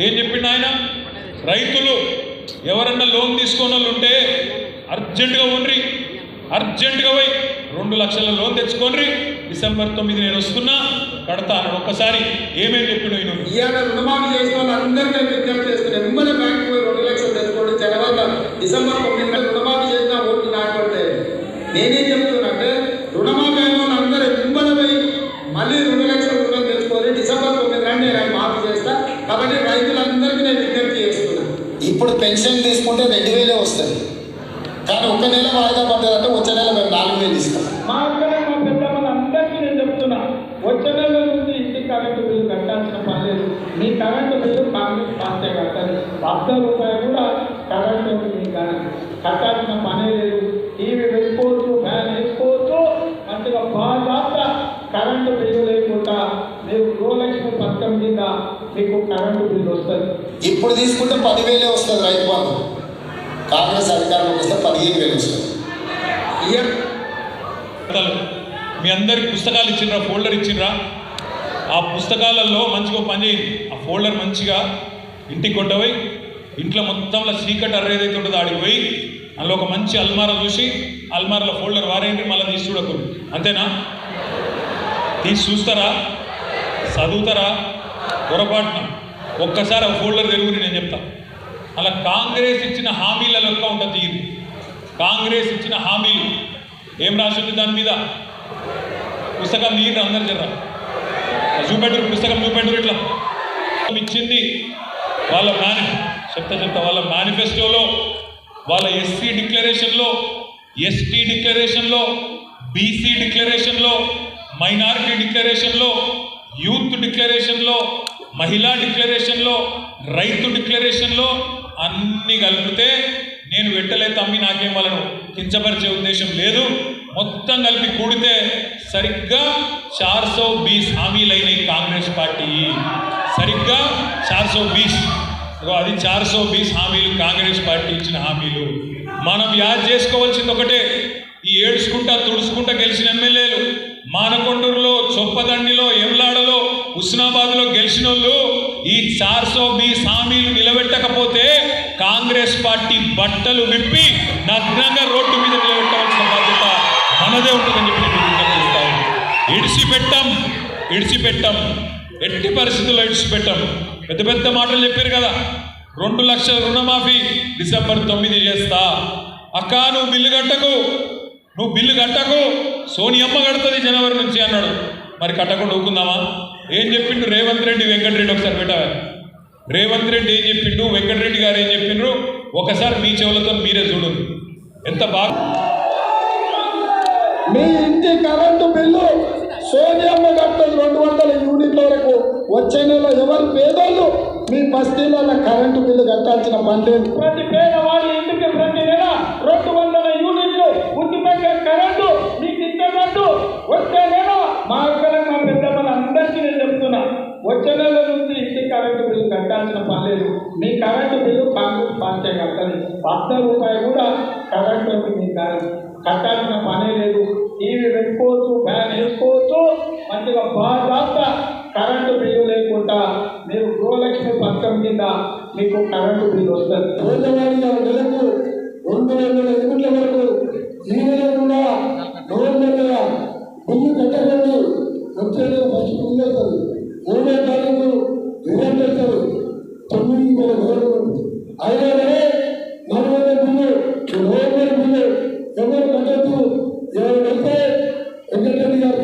ఏం చెప్పినా ఆయన? రైతులు ఎవరన్నా లోన్ తీసుకున్న వాళ్ళు ఉంటే అర్జెంటుగా ఉండ్రి అర్జెంటుగా పోయి రెండు లక్షల లోన్ తెచ్చుకోండి డిసెంబర్ తొమ్మిది నేను వస్తున్నా కడతా అన్నాడు. ఒక్కసారి ఏమేమి చెప్పిన నువ్వు ఇవాళ రుణమాఫీ చేసిన వాళ్ళందరికీ విజ్ఞప్తి చేస్తున్నాను మిమ్మల్ని తీసుకుంటే రెండు వేలే వస్తుంది కానీ ఒక నెల వాయిదా పడ్డదంటే వచ్చే నెల మేము నాలుగు వేలు ఇస్తాం మా అక్కడ మా అందరికీ నేను చెప్తున్నా వచ్చే నెల నుంచి ఇంటి కరెంటు బిల్లు కట్టాల్సిన పని లేదు. మీ కరెంటు బిల్లు కాంగ్రెస్ పార్టీ కట్టాలి వంద రూపాయలు కూడా కరెంటు కట్టాల్సిన పనే లేదు. టీవీ పెట్టుకోవచ్చు ఫ్యాన్ వేసుకోవచ్చు మంచిగా కరెంటు బిల్లు లేకుండా మీరు గృహలక్ష్మి పథకం కింద మీకు కరెంటు బిల్లు వస్తుంది. ఇప్పుడు తీసుకుంటే పదివేలే వస్తుంది రైతు బంధు. కాంగ్రెస్ అధికారంలోకి వస్తే పదిహేను వేలు వస్తుంది. మీ అందరికి పుస్తకాలు ఇచ్చిండ్రా ఫోల్డర్ ఇచ్చిండ్రా ఆ పుస్తకాలలో మంచిగా పని చేయండి. ఆ ఫోల్డర్ మంచిగా ఇంటికి కొట్టబోయి ఇంట్లో మొత్తంలో చీకటి అర్ర ఏదైతే ఉంటుందో ఆడికి పోయి అందులో ఒక మంచి అల్మారా చూసి అల్మారాలో ఫోల్డర్ వారేంటి మళ్ళీ తీసి చూడకూడదు అంతేనా? తీసి చూస్తారా? చదువుతారా? పొరపాటున. ఒక్కసారి ఆ ఫోల్డర్ తెలుగుని నేను చెప్తాను అలా కాంగ్రెస్ ఇచ్చిన హామీల లెక్క ఉంటుంది ఇది కాంగ్రెస్ ఇచ్చిన హామీలు. ఏం రాసింది దాని మీద? పుస్తకం నీరు అందరు జర్ర చూపెట్టరు పుస్తకం చూపెట్టరు ఇట్లా. ఇచ్చింది వాళ్ళ మేని చెప్తా చెప్తా వాళ్ళ మేనిఫెస్టోలో వాళ్ళ ఎస్సీ డిక్లరేషన్లో ఎస్టీ డిక్లరేషన్లో బీసీ డిక్లరేషన్లో మైనారిటీ డిక్లరేషన్లో యూత్ డిక్లరేషన్లో మహిళా డిక్లరేషన్లో రైతు డిక్లరేషన్లో అన్ని కలిపితే నేను వెట్టలేదు తమ్మి నాకేం వాళ్ళను కించపరిచే ఉద్దేశం లేదు. మొత్తం కలిపి కూడితే సరిగ్గా చార్ సో బీస్ హామీలైన కాంగ్రెస్ పార్టీ. సరిగ్గా చార్ సో బీస్ అది చార్ సో బీస్ హామీలు కాంగ్రెస్ పార్టీ ఇచ్చిన హామీలు. మనం యాద్ చేసుకోవాల్సింది ఒకటే. ఈ ఏడ్చుకుంటా తుడుచుకుంటా గెలిచిన ఎమ్మెల్యేలు. మానకొండూరులో చొప్పదండిలో ఎమ్లాడలో హుస్నాబాద్లో గెలిచిన వాళ్ళు ఈ చార్ సో బీస్ హామీలు నిలబెట్టకపోతే కాంగ్రెస్ పార్టీ బట్టలు విప్పి నగ్నంగా రోడ్డు మీద నిలబెట్టవలసిన బాధ్యత మనదే ఉంటుందని చెప్పి నేను విజ్ఞప్తి ఇడిచిపెట్టాం ఇడిచిపెట్టాం. ఎట్టి పరిస్థితుల్లో ఇడిచిపెట్టాం. పెద్ద పెద్ద మాటలు చెప్పారు కదా. రెండు లక్షల రుణమాఫీ డిసెంబర్ తొమ్మిది చేస్తా. అక్క నువ్వు బిల్లు కట్టకు. నువ్వు బిల్లు కట్టకు. సోనియమ్మ కడుతుంది జనవరి నుంచి అన్నాడు. మరి కట్టకుండా ఊకుందామా ఏం చెప్పిండు రేవంత్ రెడ్డి వెంకటరెడ్డి ఒకసారి పెట్టావా? రేవంత్ రెడ్డి ఏం చెప్పిండు వెంకటరెడ్డి గారు ఏం చెప్పిండ్రు? ఒకసారి మీ చెవులతో మీరే చూడండి. ఎంత బాగా మీ ఇంటి కరెంటు బిల్లు సోనియమ్మ కట్టదు రెండు వందల యూనిట్ల వరకు. వచ్చే నెల ఎవరు పేదోళ్ళు మీ బస్తీలలో కరెంటు బిల్లు కట్టాల్సిన పని లేదు. లేదు. మీ కరెంటు బిల్లు కాంగ్రెస్ పార్టీ కట్టాలి వంద రూపాయలు కూడా కరెంటు మీకు కట్టాల్సిన పనే లేదు. టీవీ పెట్టుకోవచ్చు ఫ్యాన్ వేసుకోవచ్చు మంచిగా బాగా కరెంటు బిల్లు లేకుండా మీరు గృహలక్ష్మి పథకం కింద మీకు కరెంటు బిల్లు వస్తుంది. పేదవాడి నెలకు రెండు వందల యూనిట్ల వరకు ఈ నెల కూడా నవంబర్ నెల బిల్లు కట్టకండి వచ్చే నెల ఫస్ట్ బిల్లు అవుతుంది మూడో అలాగే మనవరకులు ఎవరు మద్దతు ఎవరు వెళ్తే వెంకటరెడ్డి గారు